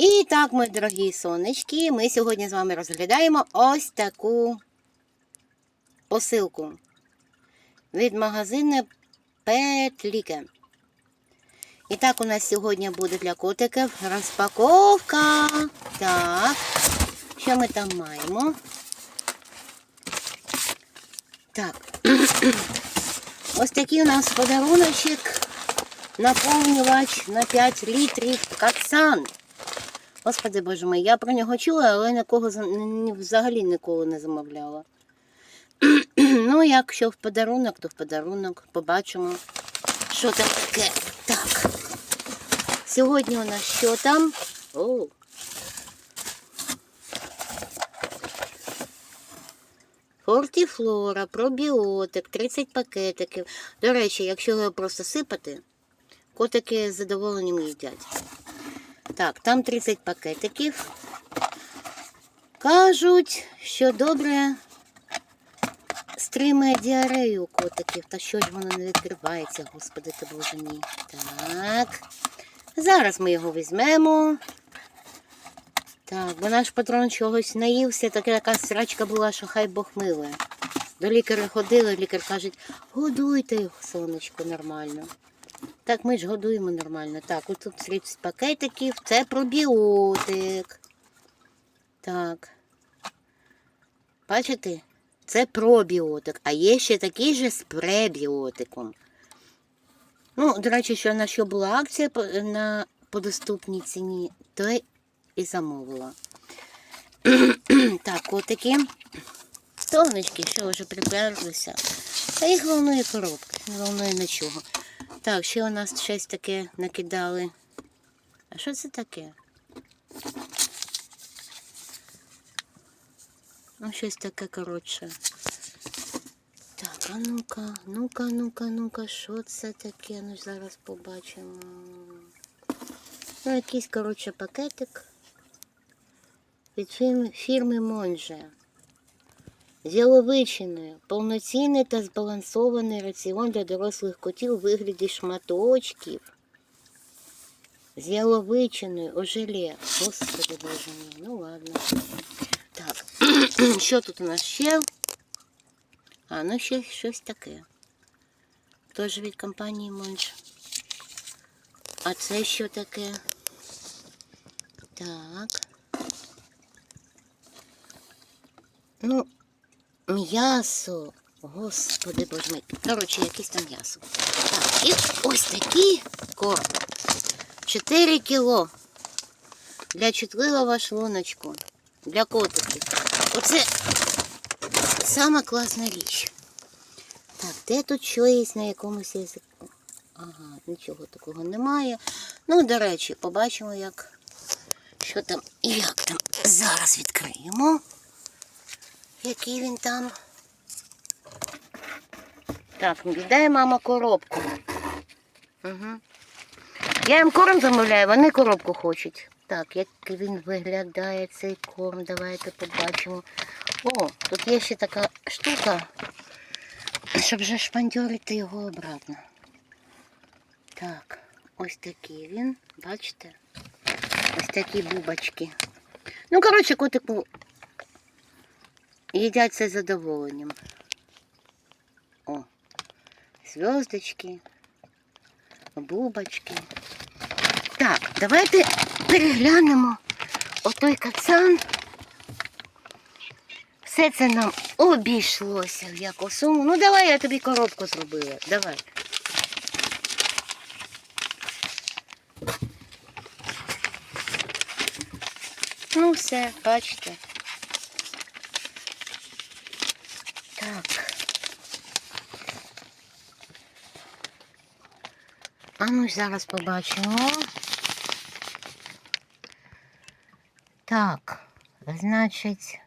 І так, мої дорогі сонечки, ми сьогодні з вами розглядаємо ось таку посилку від магазину Петліке. І так, у нас сьогодні буде для котиків розпаковка. Так, що ми там маємо? Так. Ось такий у нас подаруночок. Наповнювач на 5 літрів кацан. Господи боже мій, я про нього чула, але нікого за- взагалі ніколи не замовляла. ну, якщо в подарунок, то в подарунок. Побачимо, що там таке. Так. Сьогодні у нас що там? О. Фортіфлора, пробіотик, 30 пакетиків. До речі, якщо його просто сипати, котики з задоволенням їдять. Так, там 30 пакетиків. Кажуть, що добре стримує діарею котиків. Та що ж воно не відкривається, господи ти боже мій. Так. Зараз ми його візьмемо. Так, бо наш патрон чогось наївся, така така срачка була, що хай Бог милує. До лікаря ходили, лікар каже, годуйте його, сонечко, нормально. Так, ми ж годуємо нормально. Так, ось тут 30 пакетиків, це пробіотик. Так. Бачите? Це пробіотик, а є ще такий же з пребіотиком. Ну, до речі, що на що була акція по- на по доступній ціні, то і замовила. так, котики. Сонечки, що вже приперлися. Та їх волнує коробка, не волнує нічого. Так, ще у нас щось таке накидали. А що це таке? Ну, щось таке коротше. Так, а ну-ка, ну-ка, ну-ка, ну-ка, що це таке? Ну зараз побачимо. Ну, якийсь, коротше, пакетик від фірми, Монже. З яловичиною. Повноцінний та збалансований раціон для дорослих котів у вигляді шматочків. З яловичиною у желе. Господи боже мій, ну ладно. Так, що тут у нас ще? А, ну ще щось таке. Теж від компанії Монж. А це що таке? Так. Ну, м'ясо. Господи боже мій. Коротше, якесь там м'ясо. Так, і ось такий корм. 4 кіло. Для чутливого шлуночку. Для котиків. Оце сама класна річ. Так, де тут що є на якомусь язику? Ага, нічого такого немає. Ну, до речі, побачимо, як що там і як там. Зараз відкриємо. Який він там. Так, віддає мама коробку. Угу. Я їм корм замовляю, вони коробку хочуть. Так, як він виглядає цей корм, давайте побачимо. О, тут є ще така штука, щоб вже шпандьорити його обратно. Так, ось такий він, бачите? Ось такі бубочки. Ну, коротше, котику їдять це з задоволенням. О, зв'язочки, бубочки. Так, давайте переглянемо отой кацан. Все це нам обійшлося в яку суму. Ну давай я тобі коробку зробила. Давай. Ну все, бачите. Так. А ну зараз побачимо. Так, значить,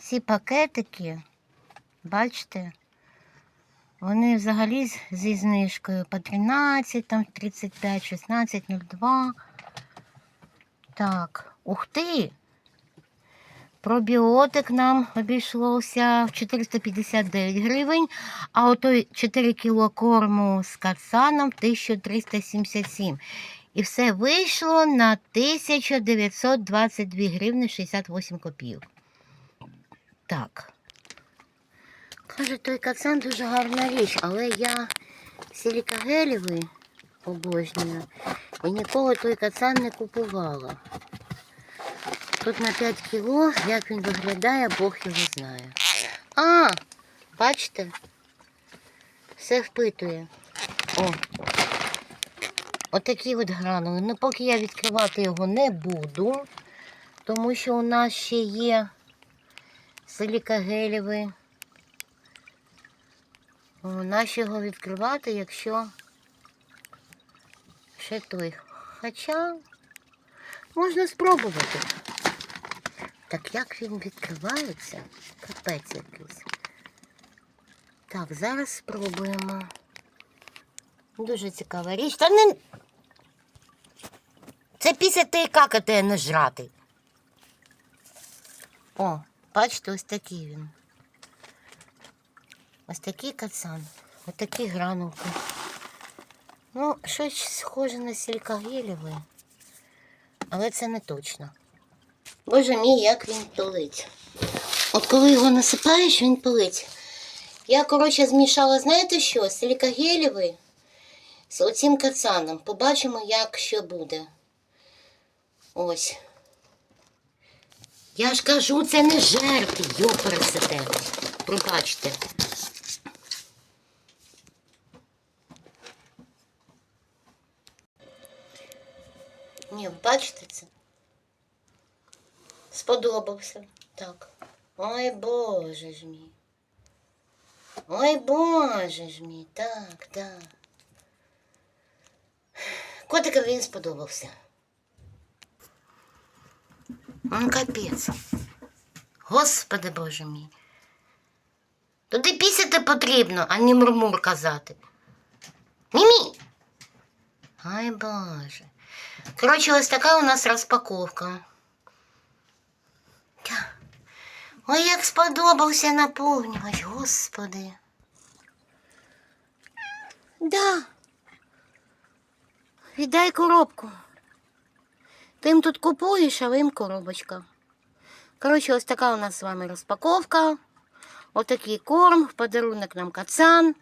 ці пакетики, бачите, вони взагалі зі знижкою по 13, там 35, 16, 02. Так, ух ти! Пробіотик нам обійшлося в 459 гривень, а отой 4 кіло корму з кацаном 1377. І все вийшло на 1922 гривни 68 копійок. Так. Каже, той кацан дуже гарна річ, але я силікагелєвий обожнюю. І ніколи той кацан не купувала. Тут на 5 кіло, як він виглядає, Бог його знає. А, бачите? Все впитує. О. Отакі от гранули. Ну, поки я відкривати його не буду, тому що у нас ще є силікагелєвий. О, Наш його відкривати, якщо ще той. Хоча можна спробувати. Так як він відкривається? Капець якийсь. Так, зараз спробуємо. Дуже цікава річ. Та не. Це після ти какати, не жрати. О, бачите, ось такий він. Ось такий кацан. Ось такі гранулки. Ну, щось схоже на сількагелєвий. Але це не точно. Боже мій, як він пилить. От коли його насипаєш, він пилить. Я, коротше, змішала, знаєте що? Силікагелєвий з оцим кацаном. Побачимо, як що буде. Ось. Я ж кажу, це не жерти, йоперсете. Пробачте. Ні, бачите це? Сподобався. Так. Ой, Боже ж мій. Ой, Боже ж мій. Так, так. Котикам він сподобався. Ну, капець. Господи Боже мій. Туди пісяти потрібно, а не мурмур казати. Мімі. Ай Боже. Коротше, ось така у нас розпаковка. Та. Ой, як сподобався наповнювач, господи. Да. Віддай коробку. Ти їм тут купуєш, а ви їм коробочка. Коротше, ось така у нас з вами розпаковка. Отакий корм, в подарунок нам кацан.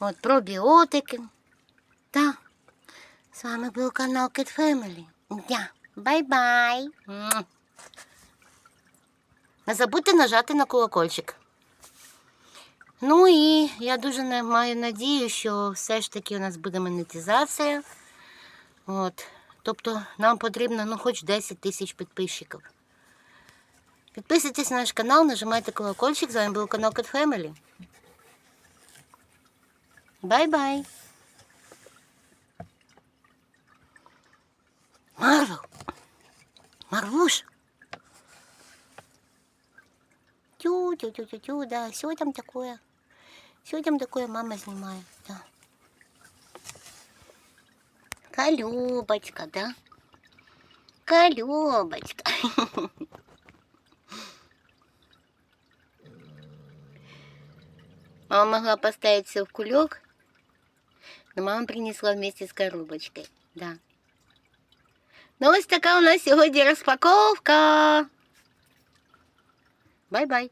От пробіотики. Та. З вами був канал Kid Family. Бай-бай. Не забудьте нажати на колокольчик. Ну і я дуже не- маю надію, що все ж таки у нас буде монетизація. От. Тобто нам потрібно ну, хоч 10 тисяч підписчиків. Підписуйтесь на наш канал, нажимайте колокольчик. З вами був канал Cat Family. Бай-бай. Марвел. Марвуш. Тю, тю, тю, тю, тю, да. Все там такое. Все там такое мама снимает, да. Колюбочка, да? Колюбочка. Мама могла поставить все в кулек, но мама принесла вместе с коробочкой, да. Ну ось така у нас сьогодні розпаковка. Бай-бай.